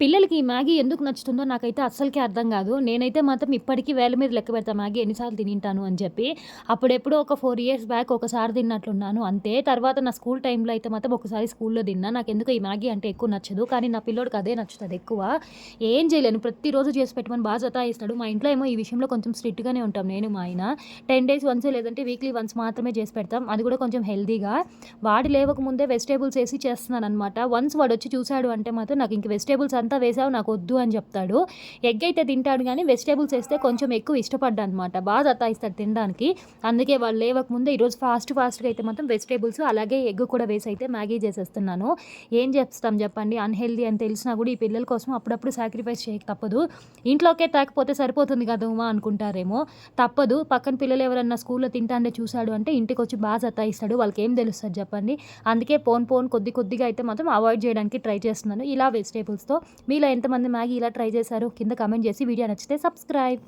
పిల్లలకి ఈ మ్యాగీ ఎందుకు నచ్చుతుందో నాకైతే అస్సలకే అర్థం కాదు. నేనైతే మాత్రం ఇప్పటికీ వేల మీద లెక్క పెడతా మ్యాగీ ఎన్నిసార్లు తినింటాను అని చెప్పి. అప్పుడెప్పుడో ఒక ఫోర్ ఇయర్స్ బ్యాక్ ఒకసారి తిన్నట్లున్నాను. అంతే. తర్వాత నా స్కూల్ టైంలో అయితే మాత్రం ఒకసారి స్కూల్లో తిన్నా. నాకు ఎందుకు ఈ మ్యాగీ అంటే ఎక్కువ నచ్చదు. కానీ నా పిల్లోడికి అదే నచ్చుతుంది ఎక్కువ. ఏం చేయలేను. ప్రతిరోజు చేసి పెట్టమని బాగా జతాయిస్తాడు మా ఇంట్లో ఏమో ఈ విషయంలో కొంచెం స్ట్రిక్ట్గానే ఉంటాం. నేను మా ఆయన. టెన్ డేస్ వన్స్ లేదంటే వీక్లీ వన్స్ మాత్రమే చేసి పెడతాం. అది కూడా కొంచెం హెల్దీగా వాడు లేవక ముందే వెజిటేబుల్స్ వేసి చేస్తున్నాను అనమాట వన్స్ వాడు వచ్చి చూశాడు అంటే మాత్రం నాకు ఇంక వెజిటేబుల్స్ అంతా వేసావు నాకు వద్దు అని చెప్తాడు. ఎగ్ అయితే తింటాడు కానీ వెజిటేబుల్స్ వేస్తే కొంచెం ఎక్కువ ఇష్టపడ్డా అనమాట బాగా సతాయిస్తాడు తినడానికి. అందుకే వాళ్ళు లేవకముందే ఈరోజు ఫాస్ట్ ఫాస్ట్గా అయితే మాత్రం వెజిటేబుల్స్ అలాగే ఎగ్ కూడా వేసి అయితే మ్యాగీ చేసేస్తున్నాను. ఏం చేస్తాం చెప్పండి? అన్హెల్దీ అని తెలిసినా కూడా ఈ పిల్లల కోసం అప్పుడప్పుడు సాక్రిఫైస్ చేయక తప్పదు. ఇంట్లోకే తాకపోతే సరిపోతుంది కదా ఉమా అనుకుంటారేమో. తప్పదు. పక్కన పిల్లలు ఎవరన్నా స్కూల్లో తింటాండే చూశాడు అంటే ఇంటికి వచ్చి బాగా సతాయిస్తాడు వాళ్ళకి ఏం తెలుస్తుంది చెప్పండి? అందుకే పోన్ పోన్ కొద్ది కొద్దిగా అయితే మాత్రం అవాయిడ్ చేయడానికి ట్రై చేస్తున్నాను. ఇలా వెజిటేబుల్స్తో మీలో ఎంతమంది మ్యాగీ ఇలా ట్రై చేశారు కింద కమెంట్ చేసి వీడియో నచ్చితే సబ్స్క్రైబ్.